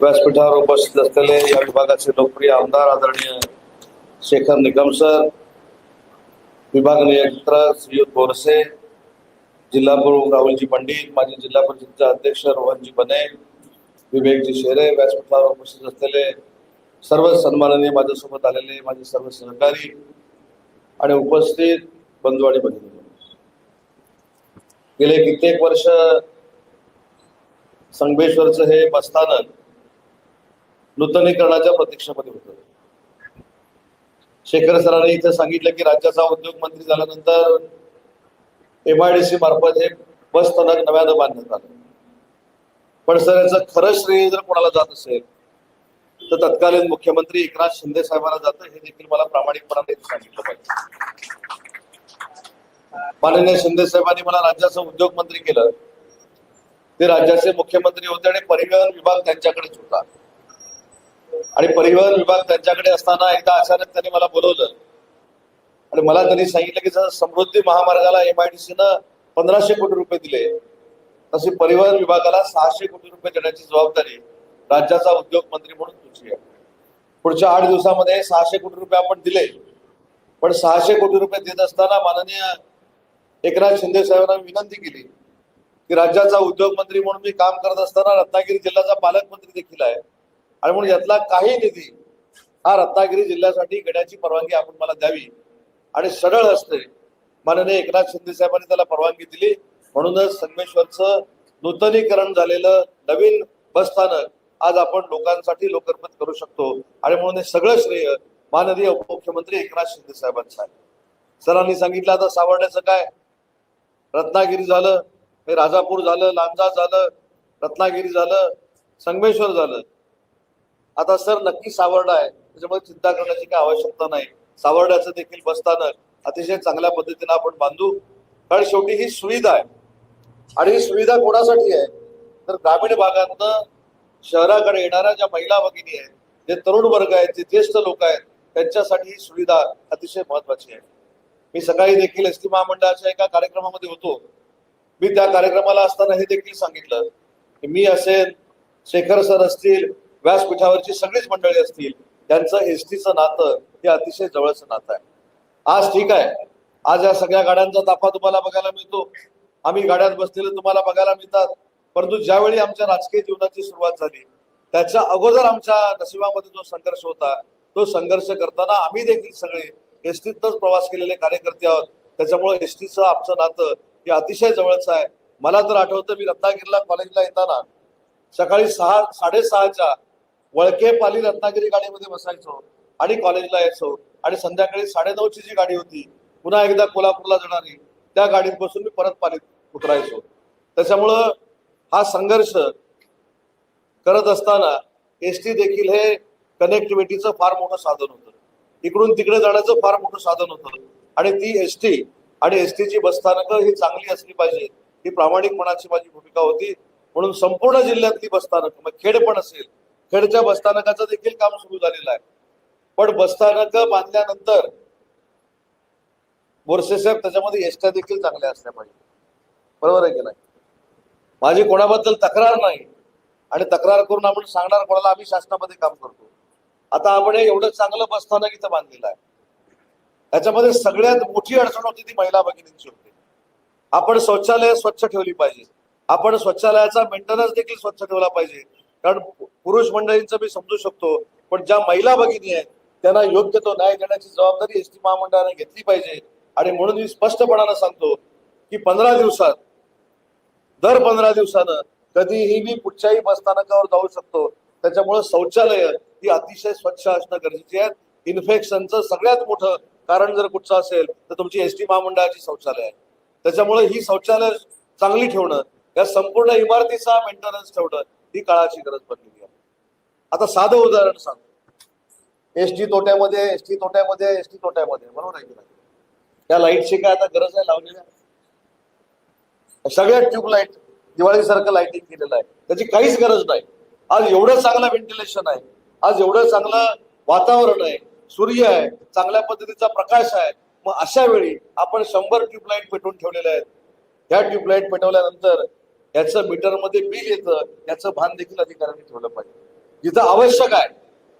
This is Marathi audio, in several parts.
व्यासपीठावर उपस्थित असलेले या विभागाचे लोकप्रिय आमदार आदरणीय शेखर निकम सर विभाग नियंत्रक श्रीयुत बोरसे जिल्हा प्रमुख राहुलजी पंडित माजी जिल्हा परिषदचे अध्यक्ष रोहनजी बने विवेकजी शेरे व्यासपीठावर उपस्थित असलेले सर्व सन्माननीय माझ्यासोबत आलेले माझे सर्व सहकारी आणि उपस्थित बंधू आणि गेले कित्येक वर्ष संगमेश्वरचं हे बसस्थानक नूतनीकरणाच्या प्रतीक्षेमध्ये होतं. शेखर सरांनी इथं सांगितलं की राज्याचा उद्योग मंत्री झाल्यानंतर एमआयडीसी मार्फत हे बस स्थानक नव्यानं बांधण्यात आलं. पण सर याचं खरं श्रेय जर कोणाला जात असेल तर तत्कालीन मुख्यमंत्री एकनाथ शिंदे साहेबांना जातं हे देखील मला प्रामाणिकपणाने सांगितलं पाहिजे. माननीय शिंदे साहेबांनी मला राज्याचं उद्योग मंत्री केलं. ते राज्याचे मुख्यमंत्री होते आणि परिवहन विभाग त्यांच्याकडेच होता. आणि परिवहन विभाग त्यांच्याकडे असताना एकदा अचानक त्यांनी मला बोलवलं. आणि मला त्यांनी सांगितलं की जर समृद्धी महामार्गाला एमआयडीसी न पंधराशे कोटी रुपये दिले. तशी परिवहन विभागाला सहाशे कोटी रुपये देण्याची जबाबदारी राज्याचा उद्योग मंत्री म्हणून तुझी आहे. पुढच्या आठ दिवसामध्ये सहाशे कोटी रुपये आपण दिले. पण सहाशे कोटी रुपये देत असताना माननीय एकनाथ शिंदे साहेबांना विनंती केली की राज्याचा उद्योग मंत्री म्हणून मी काम करत असताना रत्नागिरी जिल्ह्याचा पालकमंत्री देखील आहे. आणि म्हणून यातला काही निधी हा रत्नागिरी जिल्ह्यासाठी घेण्याची परवानगी आपण मला द्यावी. आणि सरळ असते. माननीय एकनाथ शिंदे साहेबांनी त्याला परवानगी दिली. म्हणूनच संगमेश्वरचं नूतनीकरण झालेलं नवीन बसस्थानक आज आपण लोकांसाठी लोकार्पण करू शकतो. आणि म्हणून हे सगळं श्रेय माननीय उपमुख्यमंत्री एकनाथ शिंदे साहेबांचं आहे. सरांनी सांगितलं आता सावरण्याचं काय? रत्नागिरी झालं हे राजापूर झालं लांजा झालं रत्नागिरी झालं संगमेश्वर झालं. आता सर नक्की सावर्डा आहे. त्याच्यामुळे चिंता करण्याची काही आवश्यकता नाही. सावर्ड्याचं देखील बसस्थानक अतिशय चांगल्या पद्धतीने आपण बांधू. कारण शेवटी ही सुविधा आहे. आणि ही सुविधा कोणासाठी आहे? तर ग्रामीण भागातनं शहराकडे येणाऱ्या ज्या महिला भगिनी आहेत जे तरुण वर्ग आहेत जे ज्येष्ठ लोक आहेत त्यांच्यासाठी ही सुविधा अतिशय महत्वाची आहे. मी सकाळी देखील एस टी महामंडळाच्या एका कार्यक्रमामध्ये होतो. मी त्या कार्यक्रमाला असताना हे देखील सांगितलं की मी असेल शेखर सर असतील व्यासपीठावरची सगळीच मंडळी असतील त्यांचं एस टीचं नातं हे अतिशय जवळचं नातं आहे. आज ठीक आहे. आज या सगळ्या गाड्यांचा ताफा तुम्हाला बघायला मिळतो. आम्ही गाड्यात बसलेले तुम्हाला बघायला मिळतात. परंतु ज्यावेळी आमच्या राजकीय जीवनाची सुरुवात झाली त्याच्या अगोदर आमच्या नशिबामध्ये जो संघर्ष होता तो संघर्ष करताना आम्ही देखील सगळे एसटीतच प्रवास केलेले कार्यकर्ते आहोत. त्याच्यामुळे एसटीचं आमचं नातं हे अतिशय जवळचं आहे. मला तर आठवतं मी रत्नागिरीला कॉलेजला येताना सकाळी सहा साडेसहाच्या वळके पाली रत्नागिरी गाडीमध्ये बसायचो आणि कॉलेजला यायचो. आणि संध्याकाळी साडेनऊची जी गाडी होती पुन्हा एकदा कोल्हापूरला जाणारी त्या गाडीत बसून मी परत पालीत उतरायचो. त्याच्यामुळं हा संघर्ष करत असताना एस टी देखील हे कनेक्टिव्हिटीचं फार मोठं साधन होतं. इकडून तिकडे जाण्याचं फार मोठं साधन होतं. आणि ती एस टी आणि एस टीची बसस्थानकं ही चांगली असली पाहिजे ही प्रामाणिकपणाची माझी भूमिका होती. म्हणून संपूर्ण जिल्ह्यातली बसस्थानक मग खेड पण असेल खेडच्या बसस्थानकाचं देखील काम सुरू झालेलं आहे. पण बसस्थानक बांधल्यानंतर बोरसे साहेब त्याच्यामध्ये एसट्या देखील चांगल्या असल्या पाहिजे. बरोबर आहे की नाही? माझी कोणाबद्दल तक्रार नाही आणि तक्रार करून आपण सांगणार कोणाला आम्ही शासनामध्ये काम करतो. आता आपण हे एवढं चांगलं बसस्थानक इथं बांधलेलं आहे. याच्यामध्ये सगळ्यात मोठी अडचण होती ती महिला भगिनींची होती. आपण शौचालय स्वच्छ ठेवली पाहिजे. आपण शौचालयाचा मेंटेनन्स देखील स्वच्छ ठेवला पाहिजे. कारण पुरुष मंडळींचं मी समजू शकतो पण ज्या महिला भगिनी आहेत त्यांना योग्य तो न्याय देण्याची जबाबदारी एस टी महामंडळाने घेतली पाहिजे. आणि म्हणून मी स्पष्टपणानं सांगतो की पंधरा दिवसात दर पंधरा दिवसानं कधीही मी कुठच्याही बसस्थानकावर जाऊ शकतो. त्याच्यामुळे शौचालय ही अतिशय स्वच्छ असणं गरजेचे आहे. इन्फेक्शनचं सगळ्यात मोठं कारण जर कुठचं असेल तर तुमची एस टी महामंडळाची शौचालय आहे. त्याच्यामुळे ही शौचालय चांगली ठेवणं या संपूर्ण इमारतीचा मेंटेनन्स ठेवणं ही काळाची गरज बनलेली आहे. आता साधं उदाहरण सांगतो. एस टी तोट्यामध्ये एस टी तोट्यामध्ये एस टी तोट्यामध्ये बरोबर आहे की नाही? त्या लाईटची काय आता गरज आहे लावलेल्या सगळ्या ट्यूबलाईट दिवाळीसारखं लाईटिंग केलेलं आहे. त्याची काहीच गरज नाही. आज एवढं चांगलं व्हेंटिलेशन आहे. आज एवढं चांगलं वातावरण आहे. सूर्य आहे. चांगल्या पद्धतीचा प्रकाश आहे. मग अशा वेळी आपण शंभर ट्यूबलाईट पेटवून ठेवलेल्या आहेत. ह्या ट्यूबलाईट पेटवल्यानंतर याचं मीटरमध्ये बिल येतं. याचं भान देखील अधिकाऱ्यांनी ठेवलं पाहिजे. जिथं आवश्यक आहे.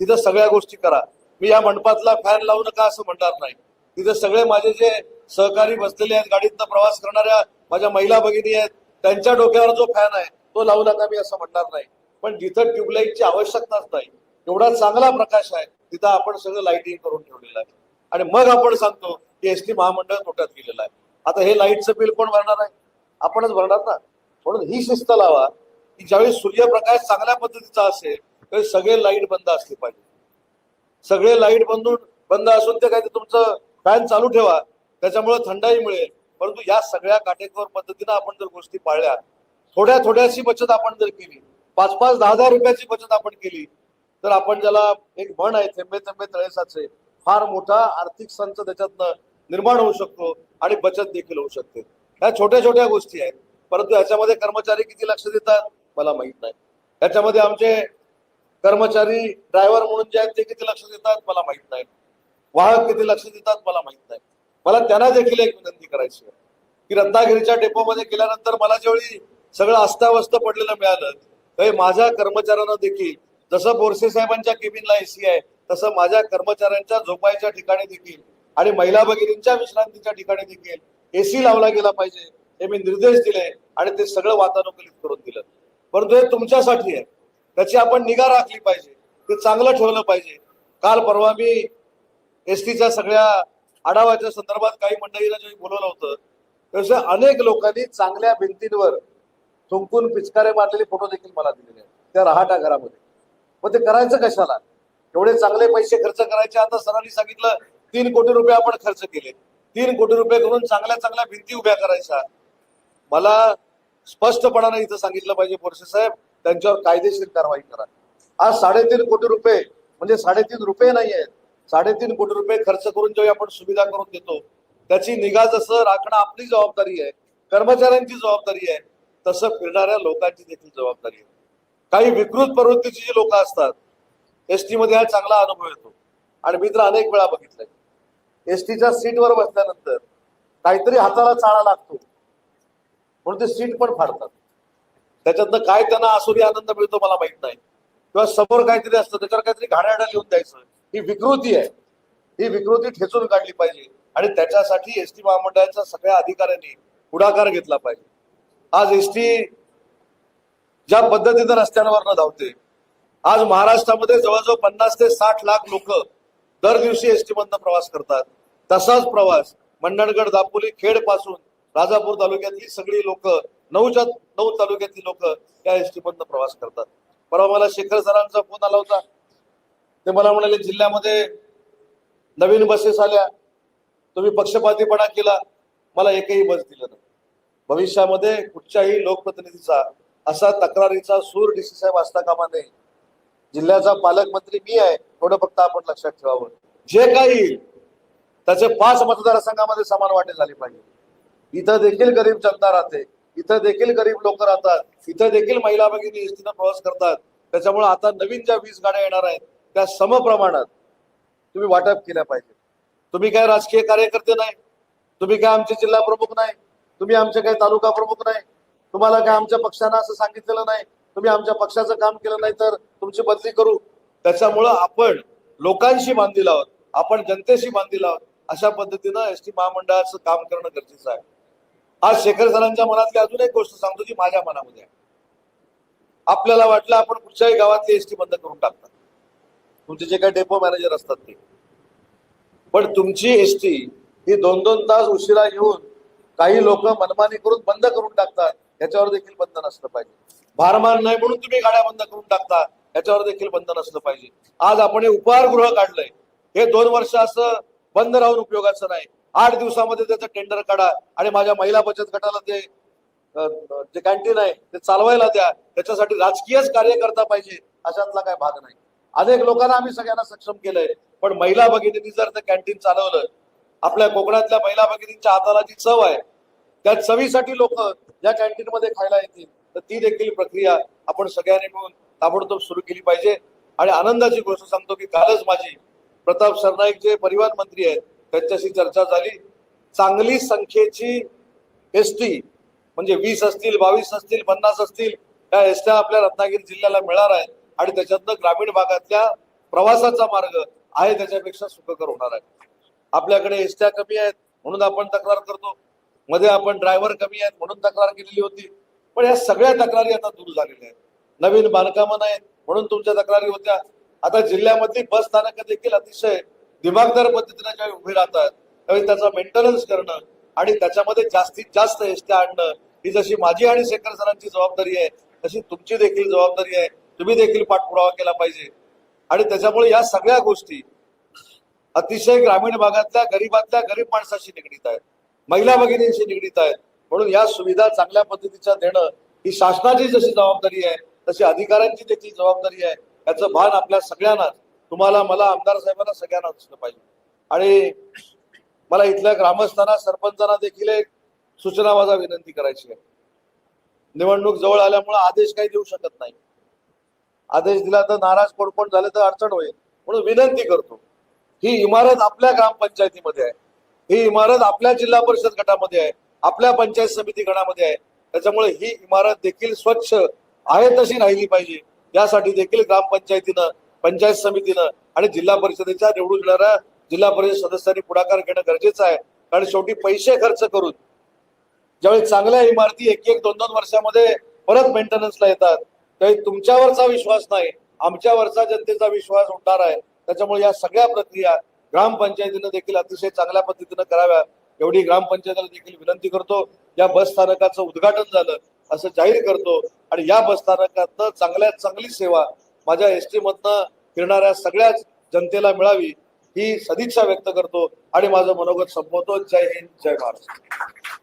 तिथं सगळ्या गोष्टी करा. मी या मंडपातला फॅन लावू नका असं म्हणणार नाही. तिथे सगळे माझे जे सहकारी बसलेले आहेत गाडीतनं प्रवास करणाऱ्या माझ्या महिला भगिनी आहेत त्यांच्या डोक्यावर जो फॅन आहे तो लावू नका मी असं म्हणणार नाही. पण जिथं ट्यूबलाईटची आवश्यकताच नाही एवढा चांगला प्रकाश आहे तिथं आपण सगळं लाईटिंग करून ठेवलेलं आहे. आणि मग आपण सांगतो की एस टी महामंडळ तोट्यात गेलेलं आहे. आता हे लाईटचं बिल कोण भरणार आहे? आपणच भरणार ना. म्हणून ही शिस्त लावा की ज्यावेळी सूर्यप्रकाश चांगल्या पद्धतीचा असेल तर सगळे लाइट बंद असले पाहिजे. सगळे लाइट बंदून बंद असून ते काय ते तुमचं फॅन चालू ठेवा. त्याच्यामुळे थंडाई मिळेल. परंतु या सगळ्या काटेकोर पद्धतीनं आपण जर गोष्टी पाळल्या थोड्या थोड्याशी बचत आपण जर केली पाच पाच दहा दहा रुपयाची बचत आपण केली तर आपण ज्याला एक म्हण आहे थेंबे थेंबे तळेसाचे फार मोठा आर्थिक संच त्याच्यातनं निर्माण होऊ शकतो आणि बचत देखील होऊ शकते. ह्या छोट्या छोट्या गोष्टी आहेत. परंतु याच्यामध्ये कर्मचारी किती लक्ष देतात? मला माहीत नाही. याच्यामध्ये आमचे कर्मचारी ड्रायव्हर म्हणून जे आहेत ते किती लक्ष देतात मला माहीत नाही. वाहक किती लक्ष देतात मला माहीत नाही. मला त्यांना देखील एक विनंती करायची आहे. की रत्नागिरीच्या डेपोमध्ये गेल्यानंतर मला ज्यावेळी सगळं अस्ताव्यस्त पडलेलं मिळालं त्यावेळी माझ्या कर्मचाऱ्यांना देखील जसं बोरसे साहेबांच्या केबिनला एसी आहे तसं माझ्या कर्मचाऱ्यांच्या झोपायच्या ठिकाणी देखील आणि महिला भगिनींच्या विश्रांतीच्या ठिकाणी देखील एसी लावला गेला पाहिजे हे मी निर्देश दिले आणि ते सगळं वातानुकूलित करून दिलं. परंतु हे तुमच्यासाठी आहे. त्याची आपण निगा राखली पाहिजे. ते चांगलं ठेवलं पाहिजे. काल परवा मी एस टीच्या सगळ्या आढावाच्या संदर्भात काही मंडळीला जे बोलवलं होतं तसे अनेक लोकांनी चांगल्या भिंतींवर थुंकून पिचकारे मारलेले फोटो देखील मला दिलेले आहेत. त्या रहाटा घरामध्ये. मग ते करायचं कशाला? एवढे चांगले पैसे खर्च करायचे. आता सरांनी सांगितलं तीन कोटी रुपये आपण खर्च केले. तीन कोटी रुपये करून चांगल्या चांगल्या भिंती उभ्या करायच्या. मला स्पष्टपणाने इथं सांगितलं पाहिजे बोरसे साहेब. त्यांच्यावर कायदेशीर कारवाई करा. आज साडेतीन कोटी रुपये म्हणजे साडेतीन रुपये नाही आहेत साडेतीन कोटी रुपये खर्च करून जेव्हा आपण सुविधा करून देतो त्याची निगा जसं राखणं आपली जबाबदारी आहे कर्मचाऱ्यांची जबाबदारी आहे तसं फिरणाऱ्या लोकांची देखील जबाबदारी आहे. काही विकृत प्रवृत्तीची जी लोक असतात एस टी मध्ये हा चांगला अनुभव येतो. आणि मी तर अनेक वेळा बघितलंय. एस टीच्या सीटवर बसल्यानंतर काहीतरी हाताला चाळा लागतो. म्हणून ते सीट पण फाडतात. त्याच्यातनं काय त्यांना आसुरी आनंद मिळतो मला माहीत नाही. किंवा समोर काहीतरी असतं त्याच्यावर काहीतरी घाण्याडा लिहून द्यायचं. ही विकृती आहे. ही विकृती ठेचून काढली पाहिजे. आणि त्याच्यासाठी एस टी महामंडळाच्या सगळ्या अधिकाऱ्यांनी पुढाकार घेतला पाहिजे. आज एस टी ज्या पद्धतीनं रस्त्यांवर धावते आज महाराष्ट्रामध्ये जवळजवळ पन्नास ते साठ लाख लोक दर दिवशी एस टी मधनं प्रवास करतात. तसाच प्रवास मंडणगड दापोली खेडपासून राजापूर तालुक्यातली सगळी लोक नऊच्या नऊ तालुक्यातली लोक या एस टी मधनं प्रवास करतात. परवा मला शेखर सरांचा फोन आला होता. ते मला म्हणाले जिल्ह्यामध्ये नवीन बसेस आल्या. तुम्ही पक्षपातीपणा केला. मला एकही बस दिलं नाही. भविष्यामध्ये कुठच्याही लोकप्रतिनिधीचा असा तक्रारीचा सूर डीसी साहेब असता कामा नये. जिल्ह्याचा पालकमंत्री मी आहे थोडं फक्त आपण लक्षात ठेवावं. जे काही त्याचे पाच मतदारसंघामध्ये समान वाटे झाली पाहिजे. इथं देखील गरीब जनता राहते. इथं देखील गरीब लोक राहतात. इथं देखील महिला भगिनी एसटीनं प्रवास करतात. त्याच्यामुळे आता नवीन ज्या वीस गाड्या येणार आहेत त्या समप्रमाणात तुम्ही वाटप केल्या पाहिजे तुम्ही काय राजकीय कार्यकर्ते नाही. तुम्ही काय आमचे जिल्हा प्रमुख नाही. तुम्ही आमचे काही तालुका प्रमुख नाही. तुम्हाला काय आमच्या पक्षानं असं सांगितलेलं नाही. तुम्ही आमच्या पक्षाचं काम केलं नाही तर तुमची बदली करू. त्याच्यामुळं आपण लोकांशी बांधील आहोत. आपण जनतेशी बांधील आहोत. अशा पद्धतीनं एस टी महामंडळाचं काम करणं गरजेचं आहे. आज शेखर सरांच्या मनातली अजून एक गोष्ट सांगतो जी माझ्या मनामध्ये आहे. आपल्याला वाटलं आपण कुठच्याही गावातली एस टी बंद करून टाकतात. तुमचे जे काही डेपो मॅनेजर असतात ते. पण तुमची एस टी ही दोन दोन तास उशिरा येऊन काही लोक मनमानी करून बंद करून टाकतात. याच्यावर देखील बंधन असलं पाहिजे. भारमान नाही म्हणून तुम्ही गाड्या बंद करून टाकता याच्यावर देखील बंधन असलं पाहिजे. आज आपण हे उपहारगृह काढलंय. हे दोन वर्ष असं बंद राहून उपयोगाचं नाही. आठ दिवसामध्ये त्याचं टेंडर काढा आणि माझ्या महिला बचत गटाला ते जे कॅन्टीन आहे ते चालवायला द्या. त्याच्यासाठी राजकीयच कार्य करता पाहिजे अशातला काय भाग नाही. अनेक लोकांना आम्ही सगळ्यांना सक्षम केलंय पण महिला भगिनींनी जर ते कॅन्टीन चालवलं आपल्या कोकणातल्या महिला भगिनींच्या हाताला जी चव आहे त्या चवीसाठी लोक या कॅन्टीन मध्ये खायला येतील. तर ती देखील प्रक्रिया आपण सगळ्यांनी मिळून ताबडतोब सुरू केली पाहिजे. आणि आनंदाची गोष्ट सांगतो की कालच माझी प्रताप सरनाईक जे परिवहन मंत्री आहेत त्यांच्याशी चर्चा झाली. चांगली संख्येची एस टी म्हणजे वीस असतील बावीस असतील पन्नास असतील त्या एसट्या आपल्या रत्नागिरी जिल्ह्याला मिळणार आहेत आणि त्याच्यातनं ग्रामीण भागातल्या प्रवासाचा मार्ग आहे त्याच्यापेक्षा सुखकर होणार आहे. आपल्याकडे एसट्या कमी आहेत म्हणून आपण तक्रार करतो. मध्ये आपण ड्रायव्हर कमी आहेत म्हणून तक्रार केलेली होती. पण या सगळ्या तक्रारी आता दूर झालेल्या आहेत. नवीन बांधकामं नाहीत म्हणून तुमच्या तक्रारी होत्या. आता जिल्ह्यामधली बस स्थानकं देखील अतिशय दिमागदार पद्धतीने ज्यावेळी उभे राहतात त्यावेळी त्याचा मेंटेनन्स करणं आणि त्याच्यामध्ये जास्तीत जास्त एसट्या आणणं ही जशी माझी आणि शेखर सरांची जबाबदारी आहे तशी तुमची देखील जबाबदारी आहे. तुम्ही देखील पाठपुरावा केला पाहिजे. आणि त्याच्यामुळे या सगळ्या गोष्टी अतिशय ग्रामीण भागातल्या गरीबातल्या गरीब माणसाशी निगडीत आहेत महिला भगिनींशी निगडीत आहेत. म्हणून या सुविधा चांगल्या पद्धतीच्या देणं ही शासनाची जशी जबाबदारी आहे तशी अधिकाऱ्यांची देखील जबाबदारी आहे. याचं भान आपल्या सगळ्यांनाच. तुम्हाला मला आमदार साहेबांना सगळ्यांना दिसलं पाहिजे. आणि मला इथल्या ग्रामस्थांना सरपंचांना देखील एक सूचना माझा विनंती करायची आहे. निवडणूक जवळ आल्यामुळे आदेश काही देऊ शकत नाही. आदेश दिला तर नाराज कोण झाले तर अडचण होईल. म्हणून विनंती करतो ही इमारत आपल्या ग्रामपंचायतीमध्ये आहे. ही इमारत आपल्या जिल्हा परिषद गटामध्ये आहे. आपल्या पंचायत समिती गणामध्ये आहे. त्याच्यामुळे ही इमारत देखील स्वच्छ आहे तशी राहिली पाहिजे. यासाठी देखील ग्रामपंचायतीनं पंचायत समितीनं आणि जिल्हा परिषदेच्या निवडून येणाऱ्या जिल्हा परिषद सदस्यांनी पुढाकार घेणं गरजेचं आहे. कारण शेवटी पैसे खर्च करून ज्यावेळी चांगल्या इमारती एक एक दोन दोन वर्षामध्ये परत मेंटेनन्सला येतात त्यावेळी तुमच्यावरचा विश्वास नाही आमच्यावरचा जनतेचा विश्वास उठणार आहे. त्याच्यामुळे या सगळ्या प्रक्रिया ग्रामपंचायतीनं देखील अतिशय चांगल्या पद्धतीनं कराव्या. एवढी ग्रामपंचायतीला देखील विनंती करतो या बस स्थानकाचं उद्घाटन झालं असं जाहीर करतो आणि या बस स्थानकातनं चांगल्यात चांगली सेवा माझ्या एस टी मधनं फिरणाऱ्या सगळ्याच जनतेला मिळावी ही सदिच्छा व्यक्त करतो आणि माझं मनोगत संपवतो. जय हिंद जय महाराष्ट्र